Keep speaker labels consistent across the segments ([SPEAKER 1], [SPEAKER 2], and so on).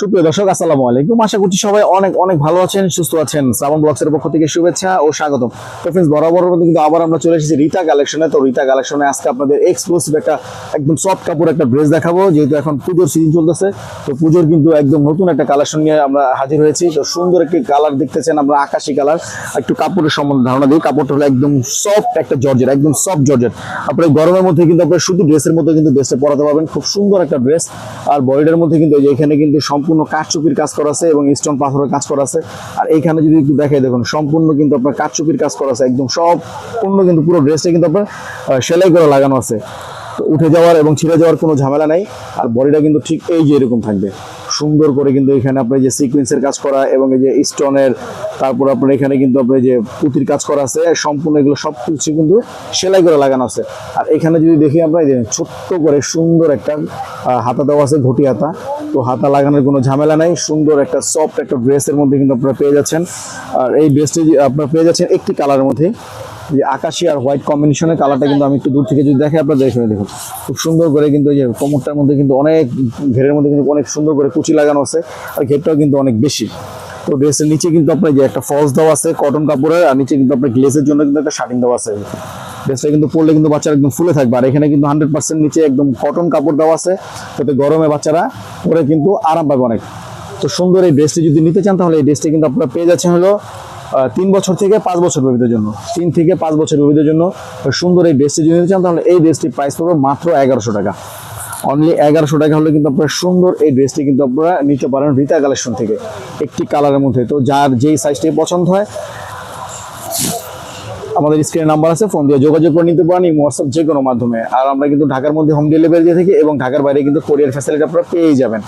[SPEAKER 1] সুপ্রিয় দর্শক, আসসালামু আলাইকুম। আশা করছি সবাই অনেক অনেক ভালো আছেন, সুস্থ আছেন। শ্রাবণ ব্লগসের পক্ষ থেকে শুভেচ্ছা ও স্বাগতম। তো ফ্রেন্ডস বরাবর কিন্তু আবার আমরা চলে এসেছি রিতা কালেকশনে তো রিতা কালেকশনে আজকে আপনাদের এক্সক্লুসিভ একটা একদম সফট কাপড় একটা ড্রেস দেখাবো। যেহেতু এখন পুজোর সিজন চলতেছে, তো পুজোর কিন্তু একদম নতুন একটা কালেকশন নিয়ে আমরা হাজির হয়েছি। তো সুন্দর একটি কালার দেখতেছেন আমরা, আকাশি কালার একটু কাপড়ের সম্বন্ধে ধারণা দিই। কাপড়টা হলো একদম সফট একটা জর্জেট একদম সফট জর্জেট আপনার গরমের মধ্যে কিন্তু আপনার শুধু ড্রেসের মধ্যে কিন্তু ড্রেসটা পরাতে পারবেন। খুব সুন্দর একটা ড্রেস আর বডিটার মধ্যে কিন্তু এখানে কিন্তু সম্পূর্ণ কাঠচুপির কাজ করা আছে এবং স্টোন পাথরের কাজ করা আছে। আর এইখানে যদি একটু দেখাই, দেখুন, সম্পূর্ণ কিন্তু আপনার কাঠচুপির কাজ করা আছে, একদম সম্পূর্ণ কিন্তু পুরো ড্রেসটা কিন্তু আপনার সেলাই করে লাগানো আছে। তো উঠে যাওয়ার এবং ছিঁড়ে যাওয়ার কোনো ঝামেলা নাই, আর বডিটা কিন্তু ঠিক এই যে এরকম থাকবে। সুন্দর করে কিন্তু এখানে আপনার যে সিকুয়েন্সের কাজ করা এবং এই যে স্টোনের তারপর আপনার এখানে কিন্তু আপনার যে পুঁতির কাজ করা আছে, সম্পূর্ণ এগুলো সব কিছু কিন্তু সেলাই করে লাগানো আছে। আর এখানে যদি দেখি আমরা এই যে ছোট্ট করে সুন্দর একটা হাতা দেওয়া আছে ঘটি হাতা। তো হাতা লাগানোর কোনো ঝামেলা নাই, সুন্দর একটা সফট একটা ড্রেসের মধ্যে কিন্তু আপনারা পেয়ে যাচ্ছেন। আর এই ড্রেসটি আপনারা পেয়ে যাচ্ছেন একটি কালারের মধ্যে। যে আকাশি আর হোয়াইট কম্বিনেশনের কালারটা কিন্তু আমি একটু দূর থেকে যদি দেখে আপনারা দেখে দেখুন। খুব সুন্দর করে কিন্তু এই যে কোমরটার মধ্যে কিন্তু অনেক ঘেরের মধ্যে কিন্তু অনেক সুন্দর করে কুচি লাগানো আছে আর ঘেরটাও কিন্তু অনেক বেশি। তো ড্রেসের নিচে কিন্তু আপনার যে একটা ফলস দেওয়া আছে কটন কাপড়ের আর নিচে কিন্তু আপনার গ্লেসের জন্য কিন্তু একটা শার্টিং দেওয়া আছে। ড্রেসটা কিন্তু পরলে কিন্তু বাচ্চারা একদম ফুলে থাকবে আর এখানে কিন্তু হান্ড্রেড পার্সেন্ট নিচে একদম কটন কাপড় দেওয়া আছে যাতে গরমে বাচ্চারা পরে কিন্তু আরাম পাবে অনেক। তো সুন্দর এই ড্রেসটি যদি নিতে চান তাহলে এই ড্রেসটি কিন্তু আপনারা পেয়ে যাচ্ছেন হলো তিন বছর থেকে পাঁচ বছর বেবিদের জন্য। তিন থেকে পাঁচ বছর বেবিদের জন্য সুন্দর এই ড্রেসটি যদি নিতে চান, তাহলে এই ড্রেসটির প্রাইস পড়বে মাত্র এগারোশো টাকা। অনলি এগারোশো টাকা হলে কিন্তু আপনারা সুন্দর এই ড্রেসটি কিন্তু আপনারা নিতে পারেন রিতা কালেকশন থেকে। একটি কালারের মধ্যে। তো যার যেই সাইজটি পছন্দ হয়, আমাদের স্ক্রিনে নাম্বার আছে ফোন দিয়ে যোগাযোগ করে নিতে পারেন হোয়াটসঅ্যাপ যে কোনো মাধ্যমে। আর আমরা কিন্তু ঢাকার মধ্যে হোম ডেলিভারি দিয়ে থাকি এবং ঢাকার বাইরে কিন্তু কোরিয়ার ফ্যাসিলিটি আপনারা পেয়েই যাবেন।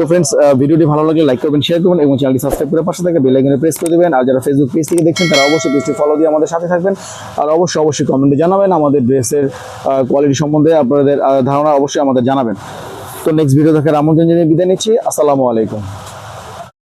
[SPEAKER 1] তো ফ্রেন্ডস ভিডিওটি ভালো লাগলে লাইক করবেন শেয়ার করবেন এবং চ্যানেলটি সাবস্ক্রাইব করে পাশে থেকে বেল আইকনে প্রেস করে দেবেন। আর যারা ফেসবুক পেজ থেকে দেখছেন, তারা অবশ্যই পেজটি ফলো দিয়ে আমাদের সাথে থাকবেন। আর অবশ্যই অবশ্যই কমেন্টে জানাবেন আমাদের ড্রেসের কোয়ালিটি সম্বন্ধে আপনাদের ধারণা অবশ্যই আমাদের জানাবেন। তো নেক্সট ভিডিও দেখার আমন্ত্রণ জানিয়ে বিদায় নিচ্ছি। আসসালামু আলাইকুম।